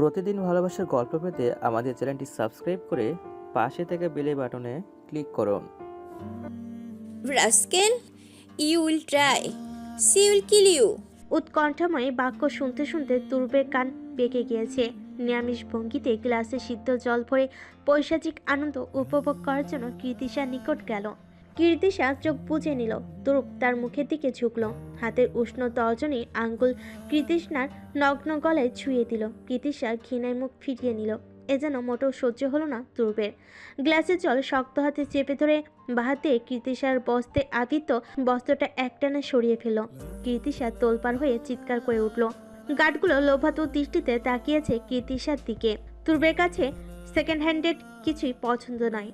প্রতিদিন ভালোবাসার গল্প পেতে আমাদের চ্যানেলটি সাবস্ক্রাইব করে পাশে থেকে বেলে বাটনে ক্লিক করুন। Rascal you will try she will kill you উৎকণ্ঠাময় বাক্য শুনতে শুনতে তুরবের কান পেকে গিয়েছে। নিরামিষ ভঙ্গিতে গ্লাসে সিদ্ধ জল ভরে পৈশাচিক আনন্দ উপভোগ করার জন্য কীর্তিশার নিকট গেল। কীর্তিশা চোখ বুজে নিল। তুরুপ তার মুখের দিকে ঝুঁকল। হাতের উষ্ণ তর্জনী আঙ্গুল কৃতিষ্ণার নগ্ন গলায় ছুঁয়ে দিল। কৃতিশা ঘৃণায় মুখ ফিরিয়ে নিল। এ যেন মোটেও সহ্য হলো না তুরুপের। গ্লাসের জল শক্ত হাতে চেপে ধরে বাহাতে কীর্তিশার বস্তে আদিত্য বস্ত্রটা একটানে সরিয়ে ফেলল। কীর্তিশা তোলপার হয়ে চিৎকার করে উঠল। গার্ডগুলো লোভাতু দৃষ্টিতে তাকিয়েছে কীর্তিশার দিকে। তুর্বের কাছে সেকেন্ড হ্যান্ডেড কিছুই পছন্দ নয়।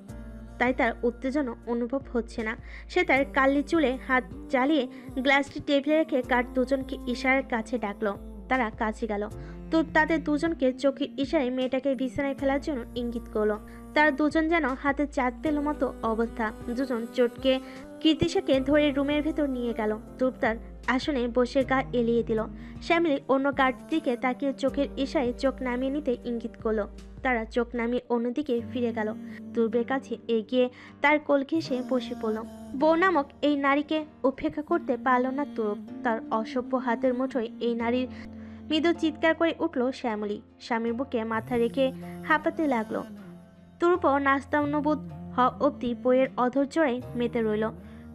তাই তার উত্তেজনা অনুভব হচ্ছে না। সে তার কালি চুলে হাত চালিয়ে গ্লাসটি টেবিলে রেখে কার দুজনকে ইশারার কাছে ডাকলো। তারা কাছে গেল। তো তাদের দুজনকে চোখের ইশারায় মেয়েটাকে বিছানায় ফেলার জন্য ইঙ্গিত করল। তার দুজন যেন হাতে চাঁদ পেল মতো অবস্থা। দুজন চটকে কীর্তিশাকে ধরে রুমের ভেতর নিয়ে গেল। তুপ তার আসনে বসে গা এলিয়ে দিল। শ্যামিলি অন্য গার্ডের দিকে তাকিয়ে চোখের ইশারায় চোখ নামিয়ে নিতে ইঙ্গিত করল। তারা চোখ নামিয়ে অন্যদিকে ফিরে গেল। দুর্বের কাছে এগিয়ে তার কোল ঘেঁষে বসে পড়ল। বউ নামক এই নারীকে উপেক্ষা করতে পারল না তুরুপ। তার অসভ্য হাতের মুঠোয় এই নারীর মৃদু চিৎকার করে উঠল শ্যামলী। স্বামীর বুকে মাথা রেখে হাঁপাতে লাগল। তুরুপ নাস্তানুবোধ হওয়া অবধি বইয়ের অধৈর্যরায় মেতে রইল।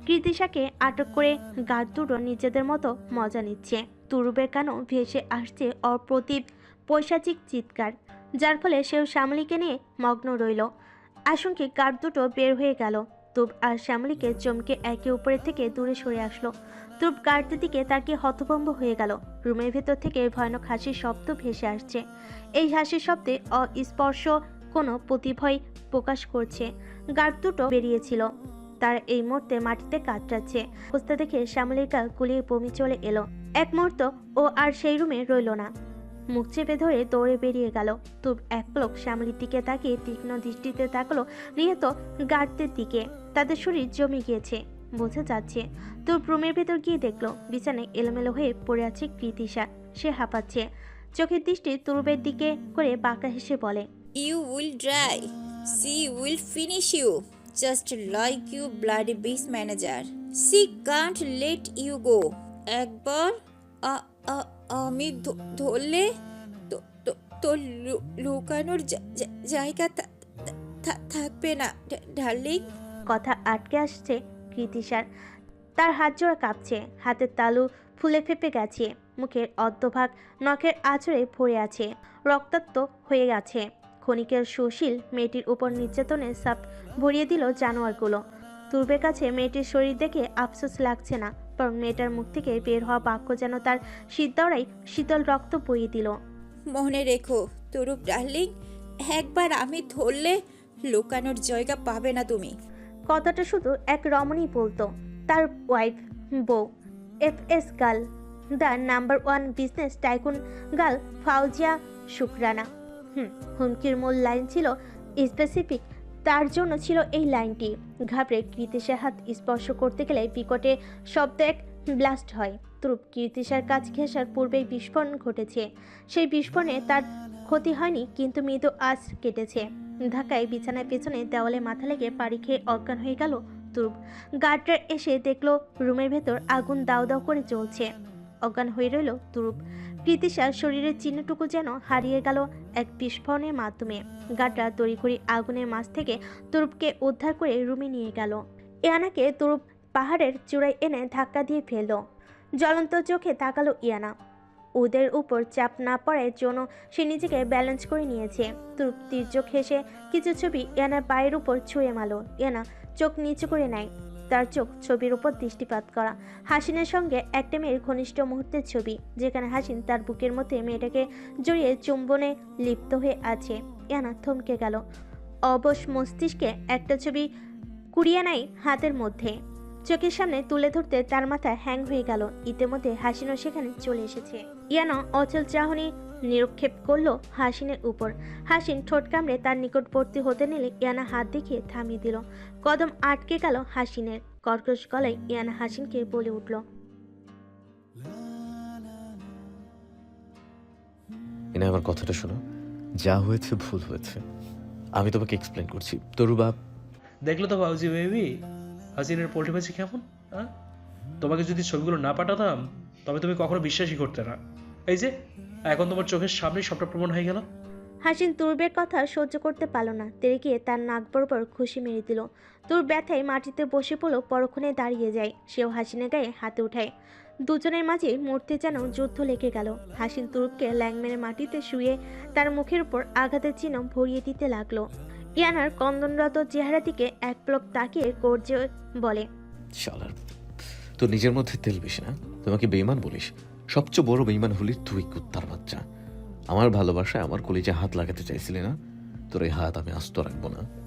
কৃতিশাকে আটক করে গার্ড দুটো নিজেদের মতো মজা নিচ্ছে। তুরুপের কানও ভেসে আসছে অপ্রতিভ পৈশাচিক চিৎকার। যার ফলে সেও শ্যামলীকে নিয়ে মগ্ন রইল। আশঙ্কে গার্ড দুটো বের হয়ে গেল। তুব আর শ্যামলীকে চমকে একে উপরের থেকে দূরে সরে আসলো। তুব গার্ডের দিকে তাকিয়ে হতভম্ব হয়ে গেল। রুমের ভেতর থেকে ভয়ানক হাসির শব্দ ভেসে আসছে। এই হাসির শব্দে অস্পর্শ কোনো প্রতিভয় প্রকাশ করছে। গার্ড দুটো বেরিয়েছিল। তার এই মুহূর্তে মাটিতে কাতরাচ্ছে। অবস্থা দেখে শ্যামলীর গা গুলিয়ে বমি চলে এলো। এক মুহূর্ত ও আর সেই রুমে রইল না। মুখ চেপে ধরে দৌড়ে বেরিয়ে গেল। তুব এক পলক শ্যামলির দিকে তাকিয়ে তীক্ষ্ণ দৃষ্টিতে তাকলো, নিহত গার্ডদের দিকে। তাদের শরীর জমে গিয়েছে, বোঝা যাচ্ছে। তুব রুমের ভেতর গিয়ে দেখল, বিছানায় এলোমেলো হয়ে পড়ে আছে কৃতিশা। সে হাঁপাচ্ছে। চোখের দৃষ্টি তুরুবের দিকে করে বাঁকা হেসে বলে you will try she will finish you just like you bloody beast manager she can't let you go একবার, আ- আ- আমি ধরলে তো- লুকানোর জায়গা থাকবে না ডার্লিং। কথা আটকে আসছে কৃতিশার তার হাত জোড়া কাঁপছে, হাতের তালু ফুলে ফেপে গেছে, মুখের অর্ধভাগ নখের আঁচড়ে ভরে আছে, রক্তাক্ত হয়ে গেছে। ক্ষণিকের সুশীল মেয়েটির উপর নির্যাতনের সাপ ভরিয়ে দিল জানোয়ারগুলো। তুর্বের কাছে মেয়েটির শরীর দেখে আফসোস লাগছে না বরং মেয়েটার মুখ থেকে বের হওয়া বাক্য যেন তার শীতদাওয়াই শীতল রক্ত বইয়ে দিল। মনে রেখো তরুপ ডার্লিং একবার আমি ধরলে লুকানোর জায়গা পাবে না তুমি। কথাটা শুধু এক রমণী বলতো। তার ওয়াইফ বউ F S girl the number one business tycoon girl Fauzia Shukrana. হুম হুমকির মূল লাইন ছিল স্পেসিফিক তার জন্য ছিল এই লাইনটি। ঘাবড়ে কৃতিশের হাত স্পর্শ করতে গেলে বিকটে শব্দ এক ব্লাস্ট হয়। ত্রুপ কীর্তিশার কাজ ঘেঁষার পূর্বেই বিস্ফোরণ ঘটেছে। সেই বিস্ফোরণে তার ক্ষতি হয়নি, কিন্তু মৃদু আজ কেটেছে। ধাক্কায় বিছানায় পেছনে দেওয়ালে মাথা লেগে পাড়ি খেয়ে অজ্ঞান হয়ে গেল তুরুপ গার্ডার এসে দেখল, রুমের ভেতর আগুন দাও দাও করে জ্বলছে। অজ্ঞান হয়ে রইল তুরুপ। কৃতিশার শরীরের চিহ্নটুকু যেন হারিয়ে গেল এক বিস্ফোরণের মাধ্যমে। গার্ডরা তড়িঘড়ি আগুনের মাছ থেকে তুরুপকে উদ্ধার করে রুমে নিয়ে গেল। ইয়ানাকে তুরুপ পাহাড়ের চূড়ায় এনে ধাক্কা দিয়ে ফেলল। জ্বলন্ত চোখে তাকালো ইয়ানা। ওদের উপর চাপ না পড়ার জন্য সে নিজেকে ব্যালেন্স করে নিয়েছে। তৃপ্তির চোখ হেসে কিছু ছবি ইয়ানার পায়ের উপর ছুঁয়ে মালো ইয়ানা চোখ নিচু করে নেয়। তার চোখ ছবির উপর দৃষ্টিপাত করা। হাসিনের সঙ্গে একটা মেয়ের ঘনিষ্ঠ মুহূর্তের ছবি, যেখানে হাসিন তার বুকের মধ্যে মেয়েটাকে জড়িয়ে চুম্বনে লিপ্ত হয়ে আছে। ইয়ানা থমকে গেল। অবশ মস্তিষ্কে একটা ছবি কুড়িয়ে নাই হাতের মধ্যে। চোখের সামনে তুলে ধরতে তার মাথা হ্যাং হয়ে গেল। ইতিমধ্যে হাসিনও সেখানে চলে এসেছে। ইয়ানো অচল চাহনি নিরক্ষেপ করল হাসিনের উপর। হাসিন ঠোঁট কামড়ে তার নিকটবর্তী হতে নিলে ইয়ানা হাত দেখিয়ে থামিয়ে দিল। কদম আটকে গেল হাসিনের। কর্কশ গলায় ইয়ানা হাসিনকে বলে উঠল এনে আমার কথাটা শোনো। যা হয়েছে ভুল হয়েছে আমি তোমাকে এক্সপ্লেন করছি। তরু বাপ। দেখল তো বাউজি বেবি হাসিনের পোল্ট্রি ভাজি কেমন হ্যাঁ তোমাকে যদি ছবিগুলো না পাঠাতাম তবে তুমি কখনো বিশ্বাসই করতে না। এই যে এখন তোমার চোখের সামনেই সবটা প্রমাণ হয়ে গেল? হাসিন তুরবের কথা সহ্য করতে পারল না। তেরে গিয়ে তার নাক বরাবর খুশি মেরে দিল। তুর ব্যথায় মাটিতে বসে পড়ল পরক্ষণে দাঁড়িয়ে যায়। সেও হাসিনের গায়ে হাতে উঠায়। দুজনের মাঝে মূর্তি যেন যুদ্ধ লেগে গেল। হাসিন তুরুপকে ল্যাং মেরে মাটিতে শুয়ে তার মুখের উপর আঘাতের চিহ্ন ভরিয়ে দিতে লাগল। ইয়ানার কন্দনরত চেহারা দিকে এক পলক তাকিয়ে গর্জে বলে শালার তোর নিজের মধ্যে তেল বেশি না? তোমাকে বেইমান বলিস। সবচেয়ে বড় বেইমান হলি তুই কুত্তার বাচ্চা। আমার ভালোবাসায় আমার কলিজে হাত লাগাতে চাইছিলি না? তোর এই হাত আমি আস্ত রাখব না।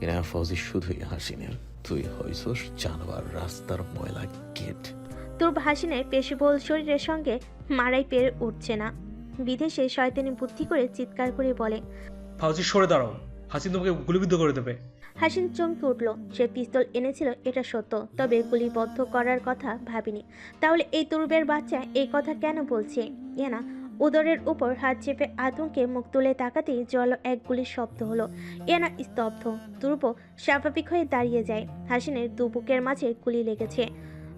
এরা ফৌজি শুধুই হাসিনের। তুই হইছস জানোয়ার রাস্তার ময়লা গেট। তুর হাসিনের পেশিবহুল শরীরের সঙ্গে মারাই পেরে উঠছে না। বিদেশে শয়তানি বুদ্ধি করে চিৎকার করে বলে ফাউজি সরে দাঁড়াও। হাসিন তোমাকে গুলিবিদ্ধ করে দেবে। হাসিন চমকে উঠল। সে পিস্তল এনেছিল, এটা সত্য। তবে গুলিবদ্ধ করার কথা ভাবিনি। তাহলে এই তুরুবের বাচ্চা এই কথা কেন বলছে? ইয়ানা, উদরের উপর হাত চেপে আতঙ্কে মুখ তুলে তাকাতেই জল এক গুলির শব্দ হলো। এনা স্তব্ধ। তুরুব স্বাভাবিক হয়ে দাঁড়িয়ে যায়। হাসিনের দুবুকের মাঝে গুলি লেগেছে।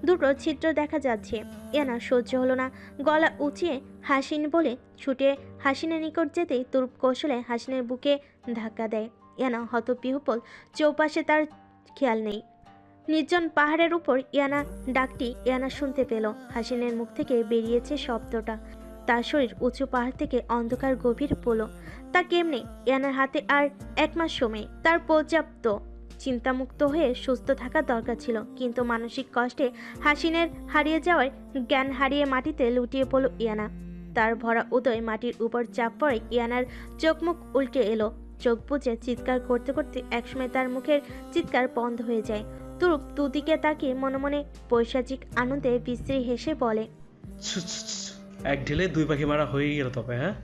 দুটো ছিদ্র দেখা যাচ্ছে। এনা সহ্য হলো না। গলা উঁচিয়ে হাসিন বলে ছুটে হাসিনের নিকট যেতেই তুরুপ কৌশলে হাসিনের বুকে ধাক্কা দেয়। ইয়ানা হতবিহ্বল, চৌপাশে তার খেয়াল নেই। নির্জন পাহাড়ের উপর ইয়ানা ডাকটি ইয়ানা শুনতে পেল। হাসিনের মুখ থেকে বেরিয়েছে শব্দটা। তার শরীর উঁচু পাহাড় থেকে অন্ধকার গভীর পড়ল তা কেমনে? ইয়ানার হাতে আর এক মাস সময়। তার পর্যাপ্ত চিন্তামুক্ত হয়ে সুস্থ থাকা দরকার ছিল। কিন্তু মানসিক কষ্টে হাসিনের হারিয়ে যাওয়ার জ্ঞান হারিয়ে মাটিতে লুটিয়ে পড়ল ইয়ানা। তার ভরা উদয় মাটির উপর চাপ পড়ে ইয়ানার চোখমুখ উল্টে এলো। চোখ বুজে চিৎকার করতে করতে একসময় তার মুখের চিৎকার বন্ধ হয়ে যায়। তুরুপ দুদিকে তাকিয়ে মনে মনে পৈশাচিক আনন্দে বিশ্রী হেসে বলে। এক ঢিলে দুই পাখি মারা হয়ে গেল তবে হ্যাঁ?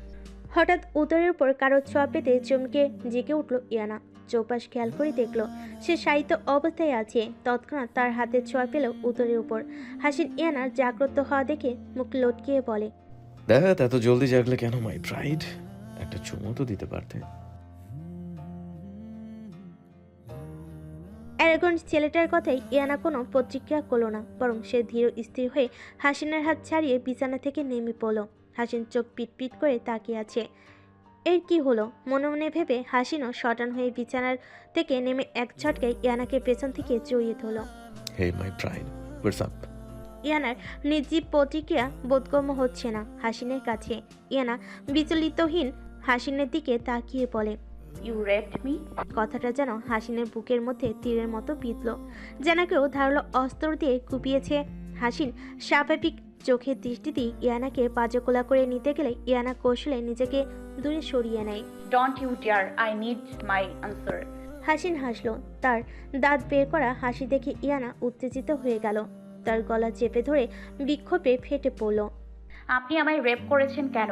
হঠাৎ উদরের উপর কারও ছোঁয়া পেতে চমকে জেগে উঠল ইয়ানা। চৌপাশ খেয়াল করে দেখল সে সাহিত্য অবস্থায় আছে। তৎক্ষণাৎ তার হাতে ছোঁয়া পেল উদরের উপর। হাসিন ইয়ানার জাগ্রত হওয়া দেখে মুখ লটকিয়ে বলে দেখ এত জলদি জাগলে কেন মাই ব্রাইড একটা চুমো তো দিতে পারতে। অ্যারাগন্ড ছেলেটার কথাই ইয়ানা কোনো প্রতিক্রিয়া করল না বরং সে ধীর স্থির হয়ে হাসিনের হাত ছাড়িয়ে বিছানা থেকে নেমে পড়ল। হাসিন চোখ পিটপিট করে তাকিয়ে আছে। এর কি হলো? মনে মনে ভেবে হাসিনও শটান হয়ে বিছানার থেকে নেমে এক ঝটকায় ইয়ানাকে পেছন থেকে জড়িয়ে ধরল। Hey my bride what's up? ইয়ানার নির্জীব প্রতিক্রিয়া বোধগম্য হচ্ছে না হাসিনের কাছে। ইয়ানা বিচলিতহীন হাসিনের দিকে তাকিয়ে বলে You raped me? কথাটা যেন হাসিনের বুকের মধ্যে তীরের মতো বিঁধল যেন কেউ ধারালো অস্ত্র দিয়ে কুপিয়েছে হাসিন স্বাভাবিক চোখের দৃষ্টিতে ইয়ানাকে পাজকোলা করে নিতে গেলে ইয়ানা কৌশলে নিজেকে দূরে সরিয়ে নেয় Don't you dare. I need my answer. Hasin হাসলো তার দাঁত বের করা হাসি দেখে ইয়ানা উত্তেজিত হয়ে গেল তার গলা চেপে ধরে বিক্ষোভে ফেটে পড়ল আপনি আমায় রেপ করেছেন কেন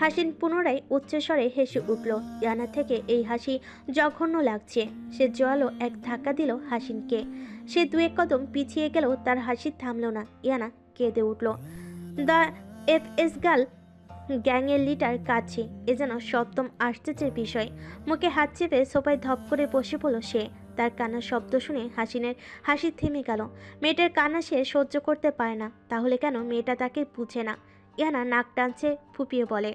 হাসিন পুনরায় উচ্চস্বরে হেসে উঠল। ইয়ানা থেকে এই হাসি জঘন্য লাগছে। সে জোয়ালো এক ধাক্কা দিল হাসিনকে। সে দু এক কদম পিছিয়ে গেল, তার হাসি থামল না। ইয়ানা কেঁদে উঠল। দ্য এফ এস গার্ল, গ্যাংয়ের লিটার কাছে এ যেন সপ্তম আশ্চর্যের বিষয়। মুখে হাত চেপে সোফায় ধপ করে বসে পড়ল সে। তার কান্নার শব্দ শুনে হাসিনের হাসি থেমে গেল। মেয়েটার কান্না সে সহ্য করতে পারে না। তাহলে কেন মেয়েটা তাকে বুঝে না? ইয়ানা নাক টানছে, ফুপিয়ে বলে,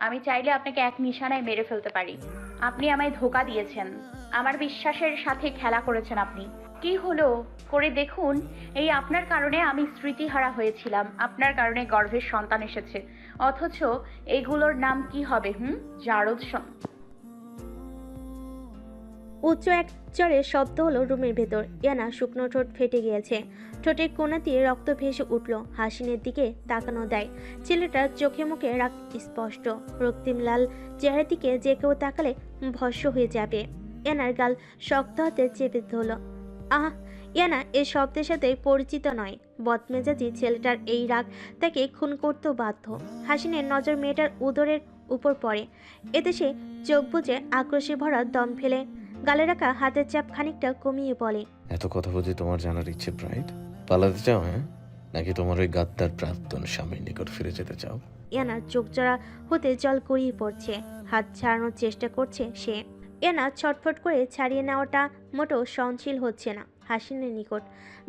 আমি চাইলে আপনাকে এক নিশানায় মেরে ফেলতে পারি। আপনি আমায় ধোকা দিয়েছেন। আমার বিশ্বাসের সাথে খেলা করেছেন আপনি। কি হলো? করে দেখুন। এই আপনার কারণে আমি স্মৃতিহারা হয়েছিলাম। আপনার কারণে গর্ভের সন্তান এসেছে। অথচ এগুলোর নাম কি হবে, হুম? জারদ উচ্চ এক চরে শব্দ হলো রুমের ভেতর। ইয়ানা শুকনো ঠোঁট ফেটে গিয়েছে। ঠোঁটের কোনা দিয়ে রক্ত ভেসে উঠল। হাসিনের দিকে তাকানো দেয়। ছেলেটার চোখে মুখে রাগ স্পষ্ট। রক্তিম লাল চেহারা দিকে যে কেউ তাকালে ভস্য হয়ে যাবে। ইয়ানার গাল শক্ত হাতে চেপে ধরল। আহ, ইয়ানা, এ শব্দের সাথে পরিচিত নয়। বদমেজাজি ছেলেটার এই রাগ তাকে খুন করতেও বাধ্য। হাসিনের নজর মেয়েটার উদরের উপর পড়ে। এতে সে চোখ বুজে আক্রোশে ভরা দম ফেলে গালে রাখা হাতের চাপ খানিকটা কমিয়ে বলে এত কথা বুঝি তোমার জানার ইচ্ছে ব্রাইড পালাতে চাও হ্যাঁ? নাকি তোমার ওই গাদ্দার প্রাক্তন স্বামীর নিকট ফিরে যেতে চাও? ইয়ানার চোখ জোড়া হতে জল গড়িয়ে পড়ছে হাত ছাড়ানোর চেষ্টা করছে সে। ইয়ানা ছটফট করে ছাড়িয়ে নেওয়াটা মোটেও সহনশীল হচ্ছে না হাসিনের নিকট।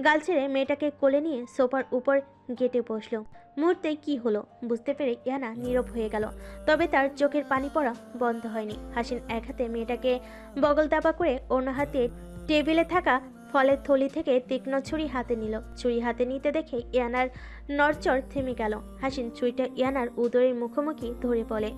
গাল ছেড়ে মেয়েটাকে কোলে নিয়ে সোফার উপর গেটে বসল। মুহূর্তে কি হলো বুঝতে পেরে ইয়ানা নীরব হয়ে গেল। তবে তার চোখের পানি পড়া বন্ধ হয়নি। হাসিন এক হাতে মেয়েটাকে বগল দাবা করে অন্য হাতে টেবিলে থাকা ফলের থলি থেকে তীক্ষ্ণ ছুরি হাতে নিল। ছুরি হাতে নিতে দেখে ইয়ানার নরচর থেমে গেল। হাসিন ছুরিটা ইয়ানার উদরের মুখোমুখি ধরে বলে